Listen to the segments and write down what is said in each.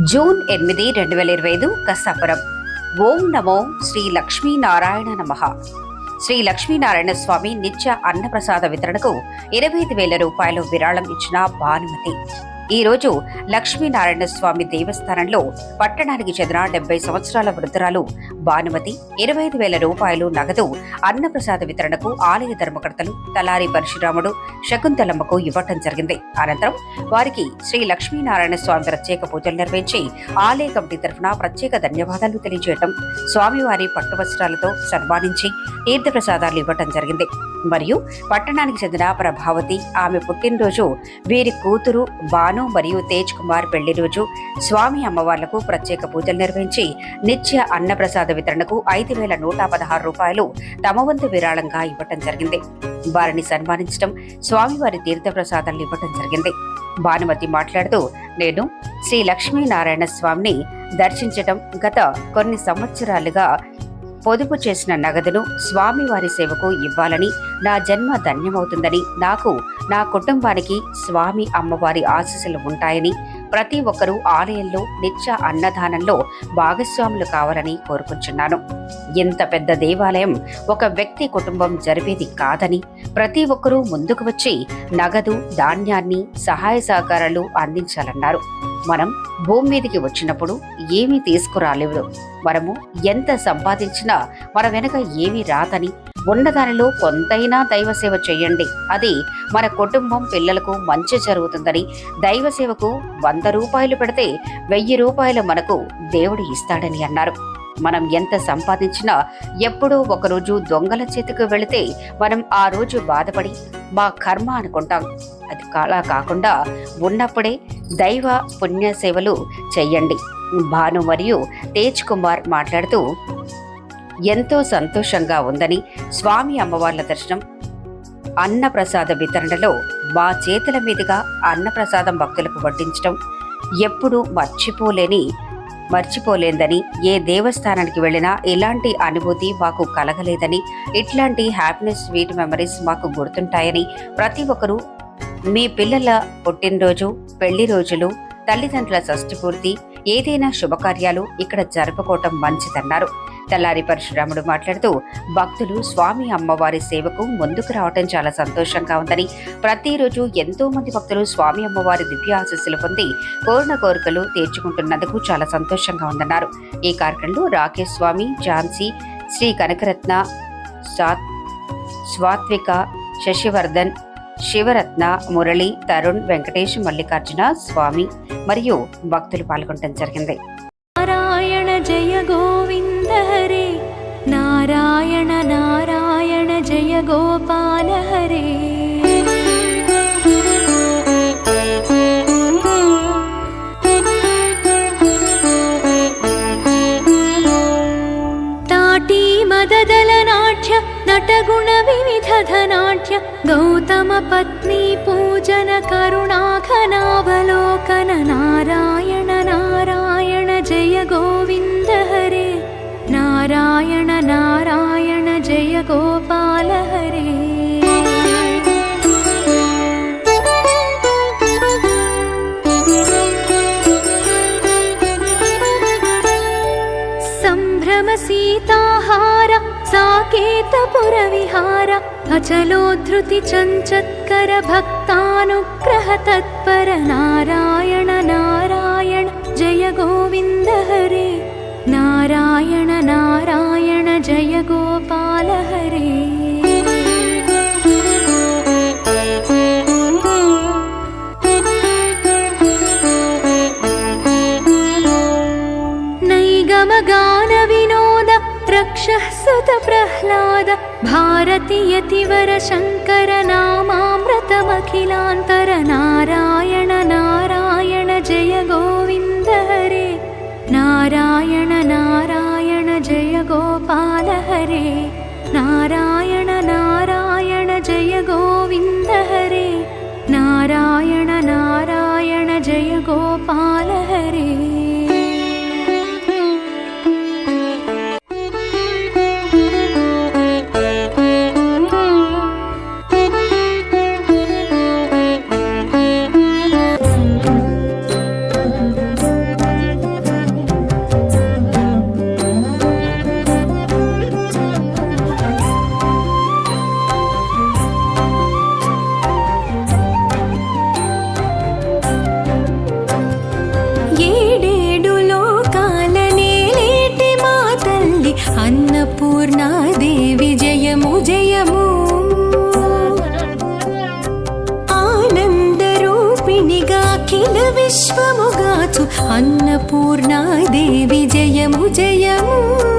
June ఎనిమిది రెండు వేల ఇరవై ఐదు కసాపురం. ఓం నమో శ్రీ లక్ష్మీనారాయణ నమ. శ్రీ లక్ష్మీనారాయణ స్వామి నిత్య అన్నప్రసాద వితరణకు ఇరవై ఐదు వేల రూపాయలు విరాళం ఇచ్చిన భానుమతి. ఈ రోజు లక్ష్మీనారాయణ స్వామి దేవస్థానంలో పట్టణానికి చెందిన డెబ్బై సంవత్సరాల వృద్ధురాలు భానుమతి ఇరవై ఐదు వేల రూపాయలు నగదు అన్నప్రసాద వితరణకు ఆలయ ధర్మకర్తలు తలారి పరశురాముడు శకుంతలమ్మకు ఇవ్వటం జరిగింది. అనంతరం వారికి శ్రీ లక్ష్మీనారాయణ స్వామి ప్రత్యేక పూజలు నిర్వహించి ఆలయ కమిటీ తరఫున ప్రత్యేక ధన్యవాదాలు తెలియజేయటం స్వామివారి పట్టు వస్త్రాలతో సన్మానించి తీర్థప్రసాదాలు ఇవ్వటం జరిగింది. మరియు పట్టణానికి చెందిన ప్రభావతి. ఆమె పుట్టినరోజు వీరి కూతురు భాను మరియు తేజ్ కుమార్ పెళ్ళి రోజు స్వామి అమ్మవార్లకు ప్రత్యేక పూజలు నిర్వహించి నిత్య అన్నప్రసాద వితరణకు ఐదు వేల నూట పదహారు రూపాయలు తమ వంతు విరాళంగా ఇవ్వటం జరిగింది. వారిని సన్మానించడం స్వామివారి తీర్థప్రసాదాలు ఇవ్వటం జరిగింది. భానుమతి మాట్లాడుతూ నేను శ్రీ లక్ష్మీనారాయణ స్వామిని దర్శించటం గత కొన్ని సంవత్సరాలుగా పొదుపు చేసిన నగదును స్వామివారి సేవకు ఇవ్వాలని నా జన్మ ధన్యమవుతుందని నాకు నా కుటుంబానికి స్వామి అమ్మవారి ఆశీస్సులు ఉంటాయని ప్రతి ఒక్కరూ ఆలయంలో నిత్య అన్నదానంలో భాగస్వాములు కావాలని కోరుకుంటున్నాను. ఇంత పెద్ద దేవాలయం ఒక వ్యక్తి కుటుంబం జరిపేది కాదని ప్రతి ఒక్కరూ ముందుకు వచ్చి నగదు ధాన్యాన్ని సహాయ సహకారాలు అందించాలన్నారు. మనం భూమి మీదకి వచ్చినప్పుడు ఏమీ తీసుకురాలేవు. మనము ఎంత సంపాదించినా మన వెనక ఏమీ రాదని ఉన్నదానిలో కొంతైనా దైవ సేవ చేయండి. అది మన కుటుంబం పిల్లలకు మంచి జరుగుతుందని దైవ సేవకు వంద రూపాయలు పెడితే వెయ్యి రూపాయలు మనకు దేవుడు ఇస్తాడని అన్నారు. మనం ఎంత సంపాదించినా ఎప్పుడో ఒకరోజు దొంగల చేతికి వెళితే మనం ఆ రోజు బాధపడి మా కర్మ అనుకుంటాం. అది అలా కాకుండా ఉన్నప్పుడే దైవ పుణ్య సేవలు చెయ్యండి. భాను మరియు తేజ్ కుమార్ మాట్లాడుతూ ఎంతో సంతోషంగా ఉందని స్వామి అమ్మవార్ల దర్శనం. అన్నప్రసాద వితరణలో మా చేతుల మీదుగా అన్నప్రసాదం భక్తులకు వడ్డించడం ఎప్పుడూ మర్చిపోలేని మర్చిపోలేందని ఏ దేవస్థానానికి వెళ్ళినా ఇలాంటి అనుభూతి మాకు కలగలేదని ఇట్లాంటి హ్యాపీనెస్ స్వీట్ మెమరీస్ మాకు గుర్తుంటాయని ప్రతి ఒక్కరూ మీ పిల్లల పుట్టినరోజు పెళ్ళి రోజులు తల్లిదండ్రుల షష్ఠి పూర్తి ఏదైనా శుభకార్యాలు ఇక్కడ జరుపుకోవటం మంచిదన్నారు. తల్లారి పరశురాముడు మాట్లాడుతూ భక్తులు స్వామి అమ్మవారి సేవకు ముందుకు రావటం చాలా సంతోషంగా ఉందని. ప్రతిరోజు ఎంతో మంది భక్తులు స్వామి అమ్మవారి దివ్య ఆశస్సులు పొంది కోరిన కోరికలు తీర్చుకుంటున్నందుకు చాలా సంతోషంగా ఉందన్నారు. ఈ కార్యక్రమంలో రాకేష్ స్వామి ఝాన్సీ శ్రీ కనకరత్న స్వాత్విక శశివర్ధన్ శివరత్న మురళి తరుణ్ వెంకటేష్ మల్లికార్జున స్వామి మరియు భక్తులు పాల్గొనడం జరిగింది. నారాయణ జయ గో नारायण नारायण जय गोपाल हरे। ताटी मददलनाट्य नटगुणविविधधनाट्य गौतमपत्नी पूजन करुणाघनावलोकन नारायण नारायण जय गोविन्द सम्भ्रमसीताहार साकेतपुरविहार अचलोद्धृतिचञ्चत्करभक्तानुग्रह तत्पर नारा भारतीयतिवरशङ्करनामा। అన్నపూర్ణాదేవి జయము జయము.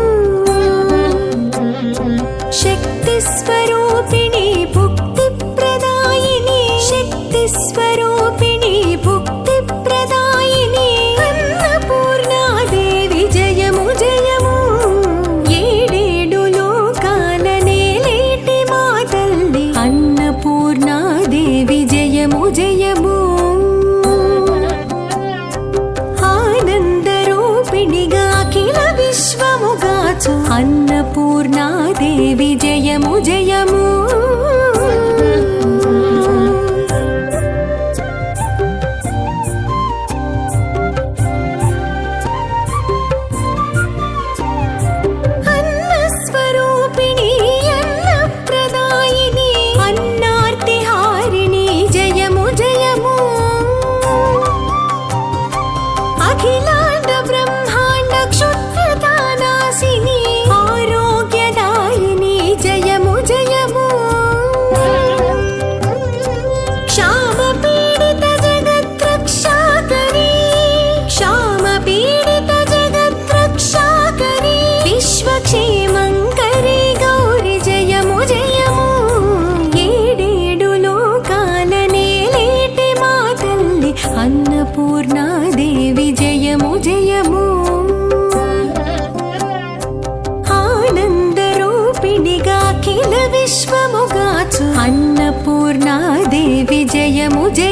విశ్వముగాచు. అన్నపూర్ణాదేవి జయము జయ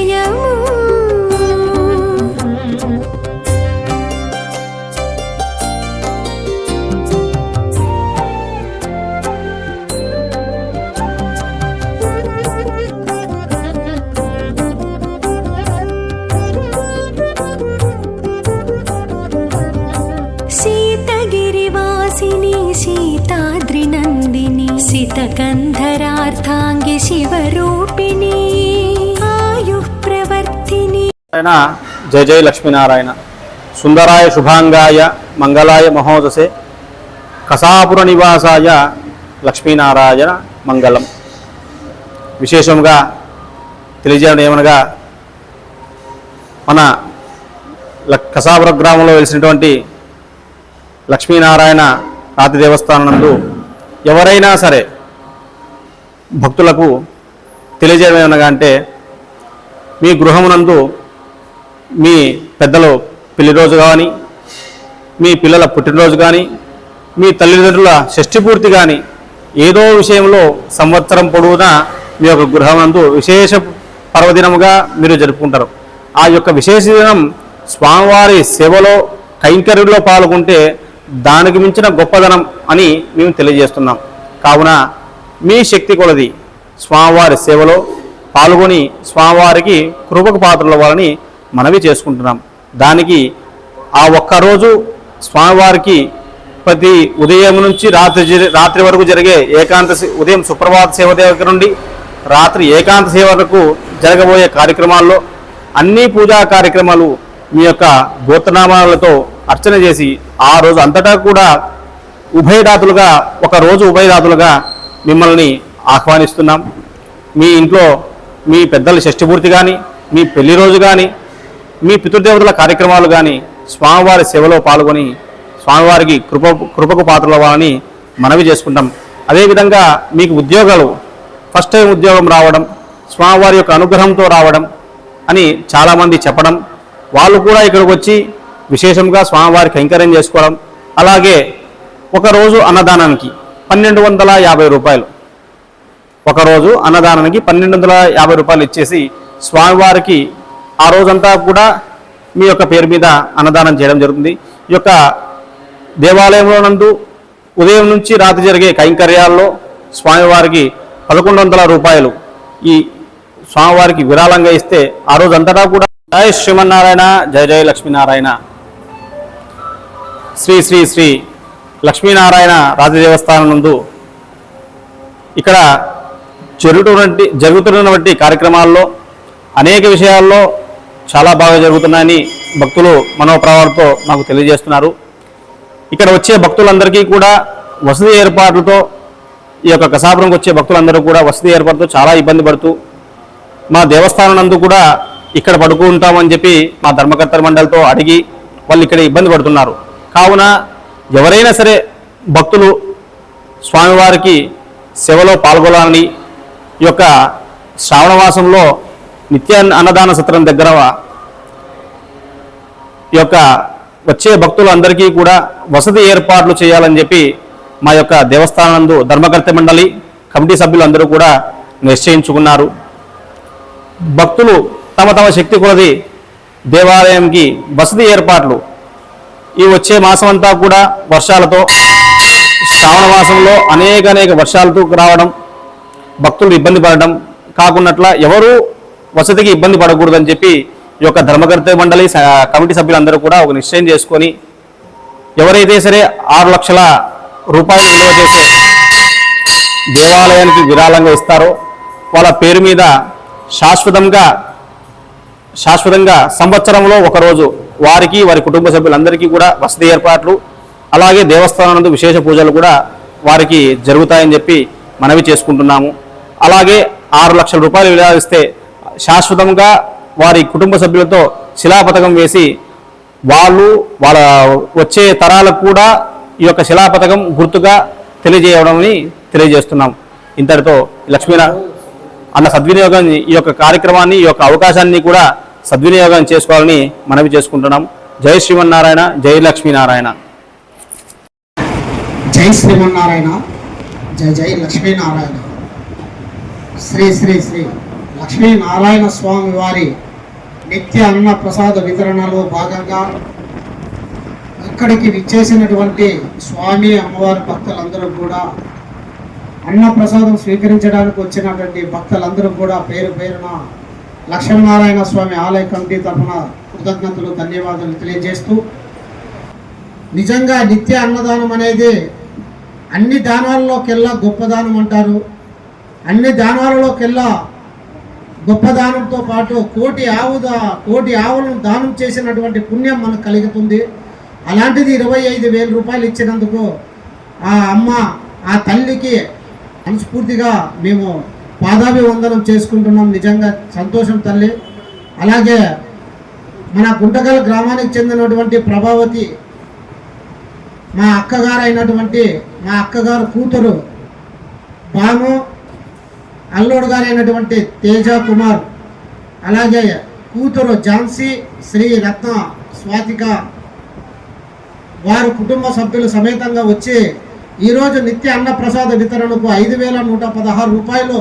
సితకంధరార్థాంగి శివరూపిణి ఆయుః ప్రవర్తిని జయ జయ లక్ష్మీనారాయణ సుందరాయ శుభాంగాయ మంగళాయ మహోదసే కసాపుర నివాసాయ లక్ష్మీనారాయణ మంగళం విశేషంగా తెలియజేయడం ఏమనగా మన కసాపుర గ్రామంలో వెలిసినటువంటి లక్ష్మీనారాయణ రాతి దేవస్థానం నందు ఎవరైనా సరే భక్తులకు తెలియజేయమనగా అంటే మీ గృహమునందు మీ పెద్దలు పెళ్ళి రోజు కానీ మీ పిల్లల పుట్టినరోజు కానీ మీ తల్లిదండ్రుల షష్టిపూర్తి కానీ ఏదో విషయంలో సంవత్సరం పొడవునా మీ యొక్క గృహమందు విశేష పర్వదినముగా మీరు జరుపుకుంటారు. ఆ యొక్క విశేష దినం స్వామివారి సేవలో కైంకర్యంలో పాల్గొంటే దానికి మించిన గొప్పదనం అని మేము తెలియజేస్తున్నాం. కావున మీ శక్తి కొలది స్వామివారి సేవలో పాల్గొని స్వామివారికి కృపకు పాత్రలు అవ్వాలని మనవి చేసుకుంటున్నాం. దానికి ఆ ఒక్కరోజు స్వామివారికి ప్రతి ఉదయం నుంచి రాత్రి జరి- రాత్రి వరకు జరిగే ఏకాంత ఉదయం సుప్రభాత సేవ దగ్గర నుండి రాత్రి ఏకాంత సేవ వరకు జరగబోయే కార్యక్రమాల్లో అన్ని పూజా కార్యక్రమాలు మీ యొక్క గోత్రనామాలతో అర్చన చేసి ఆ రోజు అంతటా కూడా ఉభయదాతులుగా ఒక రోజు ఉభయదాతులుగా మిమ్మల్ని ఆహ్వానిస్తున్నాం. మీ ఇంట్లో మీ పెద్దల షష్ఠిపూర్తి కానీ మీ పెళ్ళి రోజు కానీ మీ పితృదేవతల కార్యక్రమాలు కానీ స్వామివారి సేవలో పాల్గొని స్వామివారికి కృప కృపకు పాత్రలవ్వాలని మనవి చేసుకుంటాం. అదేవిధంగా మీకు ఉద్యోగాలు ఫస్ట్ టైం ఉద్యోగం రావడం స్వామివారి యొక్క అనుగ్రహంతో రావడం అని చాలామంది చెప్పడం వాళ్ళు కూడా ఇక్కడికి వచ్చి విశేషంగా స్వామివారి కైంకర్యం చేసుకోవడం అలాగే ఒకరోజు అన్నదానానికి పన్నెండు వందల యాభై రూపాయలు. ఒకరోజు అన్నదానానికి పన్నెండు వందల యాభై రూపాయలు ఇచ్చేసి స్వామివారికి ఆ రోజంతా కూడా మీ యొక్క పేరు మీద అన్నదానం చేయడం జరుగుతుంది. ఈ యొక్క దేవాలయంలో నందు ఉదయం నుంచి రాత్రి జరిగే కైంకర్యాల్లో స్వామివారికి పదకొండు వందల రూపాయలు ఈ స్వామివారికి విరాళంగా ఇస్తే ఆ రోజంతటా కూడా. జయ శ్రీమన్నారాయణ జయ జయ లక్ష్మీనారాయణ. శ్రీ శ్రీ శ్రీ లక్ష్మీనారాయణ రాజ దేవస్థానం నందు ఇక్కడ జరుగుతున్నటువంటి జరుగుతున్నటువంటి కార్యక్రమాల్లో అనేక విషయాల్లో చాలా బాగా జరుగుతున్నాయని భక్తులు మనోప్రవాలతో మాకు తెలియజేస్తున్నారు. ఇక్కడ వచ్చే భక్తులందరికీ కూడా వసతి ఏర్పాట్లతో ఈ యొక్క కసాపురంకి వచ్చే భక్తులందరూ కూడా వసతి ఏర్పాటుతో చాలా ఇబ్బంది పడుతూ మా దేవస్థానం నందు కూడా ఇక్కడ పడుకుంటామని చెప్పి మా ధర్మకర్తల మండలితో అడిగి వాళ్ళు ఇక్కడ ఇబ్బంది పడుతున్నారు. కావున ఎవరైనా సరే భక్తులు స్వామివారికి సేవలో పాల్గొనాలని ఈ యొక్క శ్రావణవాసంలో నిత్య అన్నదాన సత్రం దగ్గర ఈ యొక్క వచ్చే భక్తులందరికీ కూడా వసతి ఏర్పాట్లు చేయాలని చెప్పి మా యొక్క దేవస్థానందు ధర్మకర్త మండలి కమిటీ సభ్యులందరూ కూడా నిశ్చయించుకున్నారు. భక్తులు తమ తమ శక్తి కొలది దేవాలయంకి వసతి ఏర్పాట్లు ఈ వచ్చే మాసం అంతా కూడా వర్షాలతో శ్రావణ మాసంలో అనేక అనేక వర్షాలతో రావడం భక్తులు ఇబ్బంది పడడం కాకున్నట్ల ఎవరు వసతికి ఇబ్బంది పడకూడదని చెప్పి ఈ యొక్క ధర్మకర్త మండలి కమిటీ సభ్యులందరూ కూడా ఒక నిశ్చయం చేసుకొని ఎవరైతే సరే ఆరు లక్షల రూపాయలు విలువ చేసే దేవాలయానికి విరాళంగా ఇస్తారో వాళ్ళ పేరు మీద శాశ్వతంగా శాశ్వతంగా సంవత్సరంలో ఒకరోజు వారికి వారి కుటుంబ సభ్యులందరికీ కూడా వసతి ఏర్పాట్లు అలాగే దేవస్థానం విశేష పూజలు కూడా వారికి జరుగుతాయని చెప్పి మనవి చేసుకుంటున్నాము. అలాగే ఆరు లక్షల రూపాయలు విరాళిస్తే శాశ్వతంగా వారి కుటుంబ సభ్యులతో శిలాపథకం వేసి వాళ్ళు వాళ్ళ వచ్చే తరాలకు కూడా ఈ యొక్క శిలాపథకం గుర్తుగా తెలియజేయడమని తెలియజేస్తున్నాం. ఇంతటితో లక్ష్మీనారాయణ అన్న సద్వినియోగం ఈ యొక్క కార్యక్రమాన్ని ఈ యొక్క అవకాశాన్ని కూడా సద్వినియోగం చేసుకోవాలని మనవి చేసుకుంటున్నాం. జై శ్రీమన్నారాయణ జై లక్ష్మీనారాయణ. జై శ్రీమన్నారాయణ జై జై లక్ష్మీనారాయణ. శ్రీ శ్రీ శ్రీ లక్ష్మీనారాయణ స్వామి వారి నిత్య అన్న ప్రసాద వితరణలో భాగంగా ఇక్కడికి విచ్చేసినటువంటి స్వామి అమ్మవారి భక్తులందరూ కూడా అన్న ప్రసాదం స్వీకరించడానికి వచ్చినటువంటి భక్తులందరూ కూడా పేరు పేరున లక్ష్మీనారాయణ స్వామి ఆలయ కమిటీ తరఫున కృతజ్ఞతలు ధన్యవాదాలు తెలియజేస్తూ నిజంగా నిత్య అన్నదానం అనేది అన్ని దానాల్లోకెల్లా గొప్ప దానం అంటారు అన్ని దానాలలోకెల్లా గొప్ప దానంతో పాటు కోటి ఆవు కోటి ఆవులను దానం చేసినటువంటి పుణ్యం మనకు కలుగుతుంది. అలాంటిది ఇరవై ఐదు వేల రూపాయలు ఇచ్చినందుకు ఆ అమ్మ ఆ తల్లికి మనస్ఫూర్తిగా మేము పాదాభివందనం చేసుకుంటున్నాం నిజంగా. సంతోషం తల్లి. అలాగే మన గుంటకల్ గ్రామానికి చెందినటువంటి ప్రభావతి మా అక్కగారు అయినటువంటి మా అక్కగారు కూతురు భాను అల్లుడు గారు అయినటువంటి తేజ కుమార్ అలాగే కూతురు ఝాన్సీ శ్రీ రత్న స్వాతిక వారు కుటుంబ సభ్యులు సమేతంగా వచ్చి ఈరోజు నిత్య అన్నప్రసాద వితరణకు ఐదు వేల నూట పదహారు రూపాయలు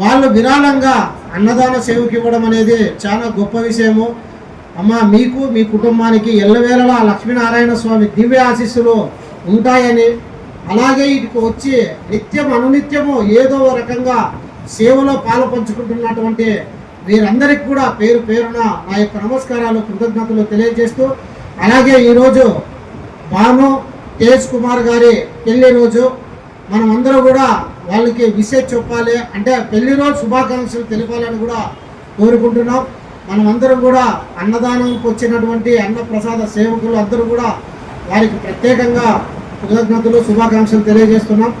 వాళ్ళు విరాళంగా అన్నదాన సేవకి ఇవ్వడం అనేది చాలా గొప్ప విషయము. అమ్మ మీకు మీ కుటుంబానికి ఎల్లవేళలా లక్ష్మీనారాయణ స్వామి దివ్య ఆశీస్సులు ఉంటాయని. అలాగే ఇటుకు వచ్చి నిత్యం అనునిత్యము ఏదో రకంగా సేవలో పాలు పంచుకుంటున్నటువంటి వీరందరికీ కూడా పేరు పేరున నా యొక్క నమస్కారాలు కృతజ్ఞతలు తెలియజేస్తూ అలాగే ఈరోజు భాను తేజ్ కుమార్ గారి పెళ్ళి రోజు. మనం అందరూ కూడా వాళ్ళకి విషయం చెప్పాలి అంటే పెళ్ళి రోజు శుభాకాంక్షలు తెలిపాలని కూడా కోరుకుంటున్నాం. మనమందరం కూడా అన్నదానంకి వచ్చినటువంటి అన్న ప్రసాద సేవకులు అందరూ కూడా వారికి ప్రత్యేకంగా కృతజ్ఞతలు శుభాకాంక్షలు తెలియజేస్తున్నాం.